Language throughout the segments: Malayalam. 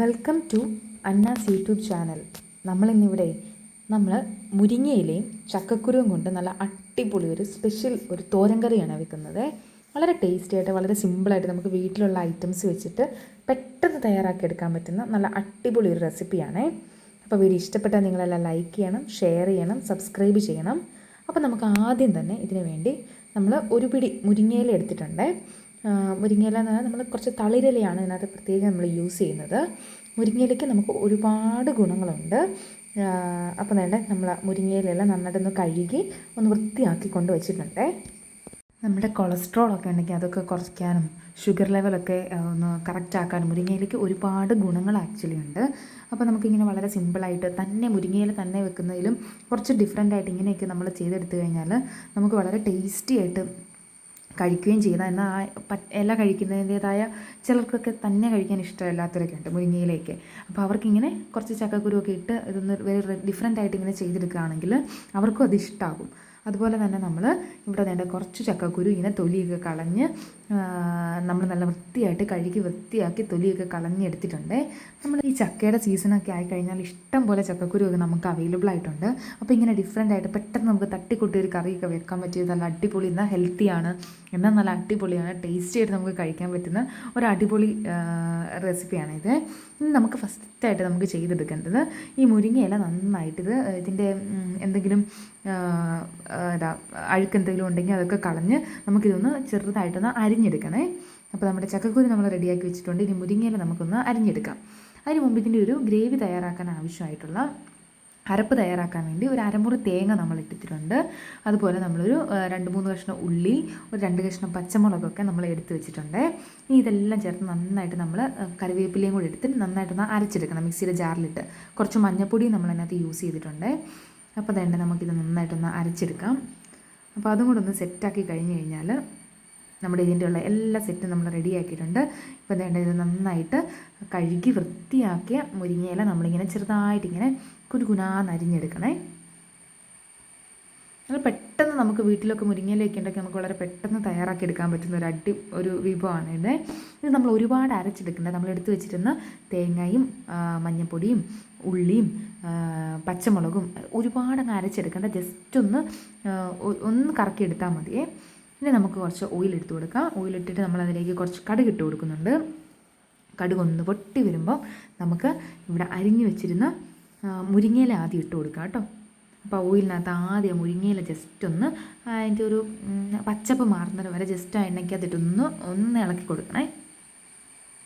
Welcome to Annas YouTube channel നമ്മളിന്നിവിടെ നമ്മൾ മുരിങ്ങയിലയും ചക്കക്കുരുവും കൊണ്ട് നല്ല അടിപൊളി ഒരു സ്പെഷ്യൽ ഒരു തോരൻ കറിയാണ് വെക്കുന്നത്. വളരെ ടേസ്റ്റി ആയിട്ട് വളരെ സിമ്പിളായിട്ട് നമുക്ക് വീട്ടിലുള്ള ഐറ്റംസ് വെച്ചിട്ട് പെട്ടെന്ന് തയ്യാറാക്കി എടുക്കാൻ പറ്റുന്ന നല്ല അടിപൊളി ഒരു റെസിപ്പിയാണ് അപ്പോൾ വീഡിയോ ഇഷ്ടപ്പെട്ടാൽ നിങ്ങളെല്ലാം ലൈക്ക് ചെയ്യണം ഷെയർ ചെയ്യണം സബ്സ്ക്രൈബ് ചെയ്യണം. അപ്പോൾ നമുക്ക് ആദ്യം തന്നെ ഇതിനു വേണ്ടി നമ്മൾ ഒരു പിടി മുരിങ്ങയില എടുത്തിട്ടുണ്ട്. മുരിങ്ങയില എന്ന് പറഞ്ഞാൽ നമ്മൾ കുറച്ച് തളിരിലയാണ് ഇതിനകത്ത് പ്രത്യേകം നമ്മൾ യൂസ് ചെയ്യുന്നത്. മുരിങ്ങയിലയ്ക്ക് നമുക്ക് ഒരുപാട് ഗുണങ്ങളുണ്ട്. അപ്പോൾ വേണ്ട നമ്മൾ മുരിങ്ങയിലെല്ലാം നന്നായിട്ടൊന്ന് കഴുകി ഒന്ന് വൃത്തിയാക്കി കൊണ്ട് വെച്ചിട്ടുണ്ട്. നമ്മുടെ കൊളസ്ട്രോൾ ഒക്കെ ഉണ്ടെങ്കിൽ അതൊക്കെ കുറയ്ക്കാനും ഷുഗർ ലെവലൊക്കെ ഒന്ന് കറക്റ്റ് ആക്കാനും മുരിങ്ങയിലേക്ക് ഒരുപാട് ഗുണങ്ങൾ ആക്ച്വലി ഉണ്ട്. അപ്പോൾ നമുക്കിങ്ങനെ വളരെ സിമ്പിളായിട്ട് തന്നെ മുരിങ്ങയിൽ തന്നെ വെക്കുന്നതിലും കുറച്ച് ഡിഫറെന്റ് ആയിട്ട് ഇങ്ങനെയൊക്കെ നമ്മൾ ചെയ്തെടുത്തു കഴിഞ്ഞാൽ നമുക്ക് വളരെ ടേസ്റ്റി ആയിട്ട് കഴിക്കുകയും ചെയ്യുന്ന എന്നാൽ ആ പ- ഇല കഴിക്കുന്നതിന്റേതായ ചിലർക്കൊക്കെ തന്നെ കഴിക്കാൻ ഇഷ്ടമില്ലാത്തവരൊക്കെ ഉണ്ട് മുരിങ്ങയിലേക്ക് അപ്പോൾ അവർക്കിങ്ങനെ കുറച്ച് ചക്കക്കുരുവൊക്കെ ഇട്ട് ഇതൊന്ന് വേറെ ഡിഫറെന്റ് ആയിട്ട് ഇങ്ങനെ ചെയ്തെടുക്കുകയാണെങ്കിൽ അവർക്കും അത് ഇഷ്ടമാകും അതുപോലെ തന്നെ നമ്മൾ ഇവിടെ വേണ്ട കുറച്ച് ചക്കക്കുരു ഇങ്ങനെ തൊലിയൊക്കെ കളഞ്ഞ് നമ്മൾ നല്ല വൃത്തിയായിട്ട് കഴുകി വൃത്തിയാക്കി തൊലിയൊക്കെ കളഞ്ഞെടുത്തിട്ടുണ്ട് നമ്മൾ ഈ ചക്കയുടെ സീസണൊക്കെ ആയിക്കഴിഞ്ഞാൽ ഇഷ്ടം പോലെ ചക്കക്കുരു ഒക്കെ നമുക്ക് അവൈലബിൾ ആയിട്ടുണ്ട്. അപ്പോൾ ഇങ്ങനെ ഡിഫറെന്റ് ആയിട്ട് പെട്ടെന്ന് നമുക്ക് തട്ടിക്കൂട്ടി ഒരു കറിയൊക്കെ വെക്കാൻ പറ്റിയത് നല്ല അടിപൊളി എന്നാൽ ഹെൽത്തിയാണ് എന്നാൽ നല്ല അടിപൊളിയാണ് ടേസ്റ്റി ആയിട്ട് നമുക്ക് കഴിക്കാൻ പറ്റുന്ന ഒരു അടിപൊളി റെസിപ്പിയാണ് ഇത്. ഇനി നമുക്ക് ഫസ്റ്റായിട്ട് നമുക്ക് ചെയ്തെടുക്കേണ്ടത് ഈ മുരിങ്ങയില നന്നായിട്ട് ഇത് ഇതിന്റെ എന്തെങ്കിലും ഇതാ അഴുക്കെന്തെങ്കിലും ഉണ്ടെങ്കിൽ അതൊക്കെ കളഞ്ഞ് നമുക്കിതൊന്ന് ചെറുതായിട്ടൊന്ന് അരിഞ്ഞെടുക്കണേ. അപ്പോൾ നമ്മുടെ ചക്കക്കുരു നമ്മൾ റെഡിയാക്കി വെച്ചിട്ടുണ്ട്. ഇനി മുരിങ്ങയില നമുക്കൊന്ന് അരിഞ്ഞെടുക്കാം. അതിന് മുമ്പ് ഇതിന്റെ ഒരു ഗ്രേവി തയ്യാറാക്കാൻ ആവശ്യമായിട്ടുള്ള അരപ്പ് തയ്യാറാക്കാൻ വേണ്ടി ഒരു അരമുറി തേങ്ങ നമ്മൾ ഇട്ടിട്ടുണ്ട്. അതുപോലെ നമ്മളൊരു രണ്ട് മൂന്ന് കഷ്ണം ഉള്ളി ഒരു രണ്ട് കഷ്ണം പച്ചമുളകൊക്കെ നമ്മൾ എടുത്ത് വെച്ചിട്ടുണ്ട്. ഇനി ഇതെല്ലാം ചേർത്ത് നന്നായിട്ട് നമ്മൾ കറിവേപ്പിലയും കൂടി എടുത്തിട്ട് നന്നായിട്ടൊന്ന് അരച്ചെടുക്കണം മിക്സിയുടെ ജാറിലിട്ട്. കുറച്ച് മഞ്ഞപ്പൊടിയും നമ്മൾ അതിനകത്ത് യൂസ് ചെയ്തിട്ടുണ്ട്. അപ്പോൾ തന്നെ നമുക്കിത് നന്നായിട്ടൊന്ന് അരച്ചെടുക്കാം. അപ്പോൾ അതും കൂടെ ഒന്ന് സെറ്റാക്കി കഴിഞ്ഞ് കഴിഞ്ഞാൽ നമ്മുടെ ഇതിന്റെ ഉള്ള എല്ലാ സെറ്റും നമ്മൾ റെഡിയാക്കിയിട്ടുണ്ട് ഇപ്പോൾ വേണ്ട ഇത് നന്നായിട്ട് കഴുകി വൃത്തിയാക്കിയ മുരിങ്ങയില നമ്മളിങ്ങനെ ചെറുതായിട്ടിങ്ങനെ കുരുകുനാന്ന് അരിഞ്ഞെടുക്കണേ അത് പെട്ടെന്ന് നമുക്ക് വീട്ടിലൊക്കെ മുരിങ്ങയിലേക്ക് ഉണ്ടെങ്കിൽ നമുക്ക് വളരെ പെട്ടെന്ന് തയ്യാറാക്കി എടുക്കാൻ പറ്റുന്ന ഒരു അടി ഒരു വിഭവമാണ് ഇത്. ഇത് നമ്മൾ ഒരുപാട് അരച്ചെടുക്കേണ്ട നമ്മൾ എടുത്തു വെച്ചിരുന്ന തേങ്ങയും മഞ്ഞൾപ്പൊടിയും ഉള്ളിയും പച്ചമുളകും ഒരുപാട് അങ്ങ് അരച്ചെടുക്കേണ്ട. ജസ്റ്റ് ഒന്ന് ഒന്ന് കറക്കി എടുത്താൽ മതി ഇനി നമുക്ക് കുറച്ച് ഓയിൽ എടുത്തു കൊടുക്കാം. ഓയിൽ ഇട്ടിട്ട് നമ്മൾ അതിലേക്ക് കുറച്ച് കടുക് ഇട്ട് കൊടുക്കുന്നുണ്ട്. കടുക് ഒന്ന് പൊട്ടി വരുമ്പോൾ നമുക്ക് ഇവിടെ അരിഞ്ഞു വെച്ചിരുന്ന മുരിങ്ങയില ആദ്യം ഇട്ട് കൊടുക്കാം കേട്ടോ. അപ്പോൾ ഓയിലിനകത്ത് ആദ്യം മുരിങ്ങയില ജസ്റ്റ് ഒന്ന് അതിന്റെ ഒരു പച്ചപ്പ് മാറുന്നത് വരെ ജസ്റ്റ് ആ എണ്ണയ്ക്കകത്തിട്ടൊന്ന് ഒന്ന് ഇളക്കി കൊടുക്കണേ.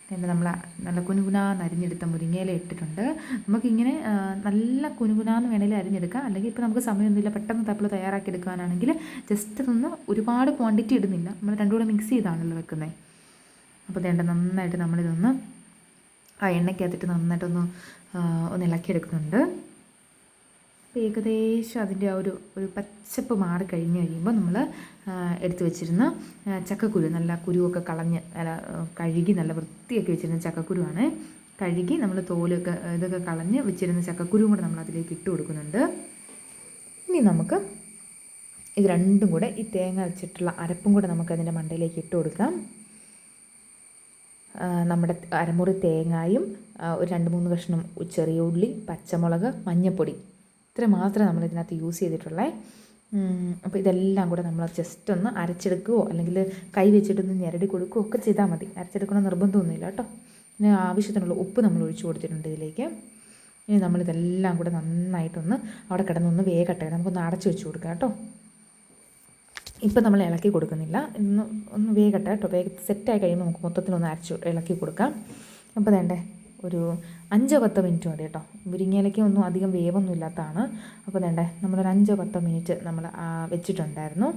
എന്നിട്ട് നമ്മൾ നല്ല കുനുകുനാന്ന് അരിഞ്ഞെടുത്ത മുരിങ്ങയില ഇട്ടിട്ടുണ്ട്. നമുക്കിങ്ങനെ നല്ല കുനുകുനാന്ന് വേണമെങ്കിൽ അരിഞ്ഞെടുക്കാം. അല്ലെങ്കിൽ ഇപ്പോൾ നമുക്ക് സമയമൊന്നുമില്ല പെട്ടെന്ന് തപ്പിൾ തയ്യാറാക്കി എടുക്കാനാണെങ്കിൽ ജസ്റ്റ് ഒന്ന് ഒരുപാട് ക്വാണ്ടിറ്റി ഇടുന്നില്ല. നമ്മൾ രണ്ടും കൂടെ മിക്സ് ചെയ്താണല്ലോ വെക്കുന്നത് അപ്പോൾ വേണ്ട നന്നായിട്ട് നമ്മളിതൊന്ന് ആ എണ്ണയ്ക്കകത്തിട്ട് നന്നായിട്ടൊന്ന് ഒന്ന് ഇളക്കിയെടുക്കുന്നുണ്ട്. ഏകദേശം അതിന്റെ ആ ഒരു ഒരു പച്ചപ്പ് മാറി കഴിഞ്ഞ് കഴിയുമ്പോൾ നമ്മൾ എടുത്തു വെച്ചിരുന്ന ചക്കക്കുരു നല്ല കുരുവൊക്കെ കളഞ്ഞ് നല്ല കഴുകി നല്ല വൃത്തിയൊക്കെ വെച്ചിരുന്ന ചക്കക്കുരുവാണ്. കഴുകി നമ്മൾ തോലൊക്കെ ഇതൊക്കെ കളഞ്ഞ് വെച്ചിരുന്ന ചക്കക്കുരുവും കൂടെ നമ്മൾ അതിലേക്ക് ഇട്ട് കൊടുക്കുന്നുണ്ട്. ഇനി നമുക്ക് ഇത് രണ്ടും കൂടെ ഈ തേങ്ങ വെച്ചിട്ടുള്ള അരപ്പും കൂടെ നമുക്ക് അതിന്റെ മണ്ടയിലേക്ക് ഇട്ട് കൊടുക്കാം. നമ്മുടെ അരമുറി തേങ്ങായും ഒരു രണ്ട് മൂന്ന് കഷ്ണം ചെറിയ ഉള്ളി പച്ചമുളക് മഞ്ഞൾപ്പൊടി ഇത്ര മാത്രമേ നമ്മൾ ഇതിനകത്ത് യൂസ് ചെയ്തിട്ടുള്ളേ. അപ്പോൾ ഇതെല്ലാം കൂടെ നമ്മൾ ജസ്റ്റ് ഒന്ന് അരച്ചെടുക്കുകയോ അല്ലെങ്കിൽ കൈ വെച്ചിട്ടൊന്ന് ഞെരടി കൊടുക്കുകയോ ഒക്കെ ചെയ്താൽ മതി. അരച്ചെടുക്കണം നിർബന്ധമൊന്നുമില്ല കേട്ടോ. പിന്നെ ആവശ്യത്തിനുള്ള ഉപ്പ് നമ്മൾ ഒഴിച്ചു കൊടുത്തിട്ടുണ്ട് ഇതിലേക്ക്. ഇനി നമ്മളിതെല്ലാം കൂടെ നന്നായിട്ടൊന്ന് അവിടെ കിടന്നൊന്ന് വേഗട്ടെ നമുക്കൊന്ന് അടച്ചു വെച്ച് കൊടുക്കാം കേട്ടോ. ഇപ്പം നമ്മൾ ഇളക്കി കൊടുക്കുന്നില്ല. ഇന്ന് ഒന്ന് വേഗട്ടെ കേട്ടോ. വേഗ സെറ്റായി കഴിയുമ്പോൾ നമുക്ക് മൊത്തത്തിലൊന്ന് അരച്ച് ഇളക്കി കൊടുക്കാം. അപ്പോൾ വേണ്ടേ ഒരു അഞ്ചോ പത്തോ മിനിറ്റ് മതി കേട്ടോ. മുരിങ്ങയിലേക്ക് ഒന്നും അധികം വേവൊന്നും ഇല്ലാത്തതാണ്. അപ്പോൾ വേണ്ടേ നമ്മളൊരു അഞ്ചോ പത്തോ മിനിറ്റ് നമ്മൾ വെച്ചിട്ടുണ്ടായിരുന്നു.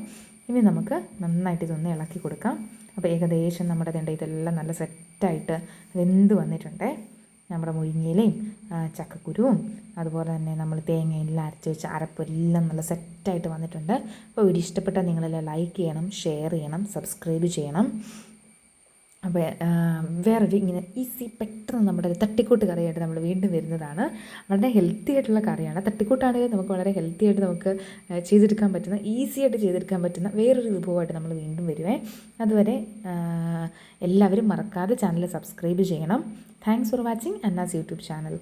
ഇനി നമുക്ക് നന്നായിട്ട് ഇതൊന്ന് ഇളക്കി കൊടുക്കാം. അപ്പോൾ ഏകദേശം നമ്മുടെ വേണ്ട ഇതെല്ലാം നല്ല സെറ്റായിട്ട് വെന്ത് വന്നിട്ടുണ്ടേ. നമ്മുടെ മുരിങ്ങയിലയും ചക്കക്കുരുവും അതുപോലെ തന്നെ നമ്മൾ തേങ്ങയെല്ലാം അരച്ച് വെച്ച് അരപ്പെല്ലാം നല്ല സെറ്റായിട്ട് വന്നിട്ടുണ്ട്. അപ്പോൾ വീഡിയോ ഇഷ്ടപ്പെട്ടാൽ നിങ്ങളെല്ലാം ലൈക്ക് ചെയ്യണം ഷെയർ ചെയ്യണം സബ്സ്ക്രൈബ് ചെയ്യണം. അപ്പോൾ വേറൊരു ഇങ്ങനെ ഈസി പെട്ടെന്ന് നമ്മുടെ തട്ടിക്കൂട്ട് കറിയായിട്ട് നമ്മൾ വീണ്ടും വരുന്നതാണ്. വളരെ ഹെൽത്തി ആയിട്ടുള്ള കറിയാണ്. തട്ടിക്കൂട്ടാണെങ്കിൽ നമുക്ക് വളരെ ഹെൽത്തി ആയിട്ട് നമുക്ക് ചെയ്തെടുക്കാൻ പറ്റുന്ന ഈസി ആയിട്ട് ചെയ്തെടുക്കാൻ പറ്റുന്ന വേറൊരു വിഭവമായിട്ട് നമ്മൾ വീണ്ടും വരുവേ. അതുവരെ എല്ലാവരും മറക്കാതെ ചാനൽ സബ്സ്ക്രൈബ് ചെയ്യണം. Thanks for watching Annas YouTube channel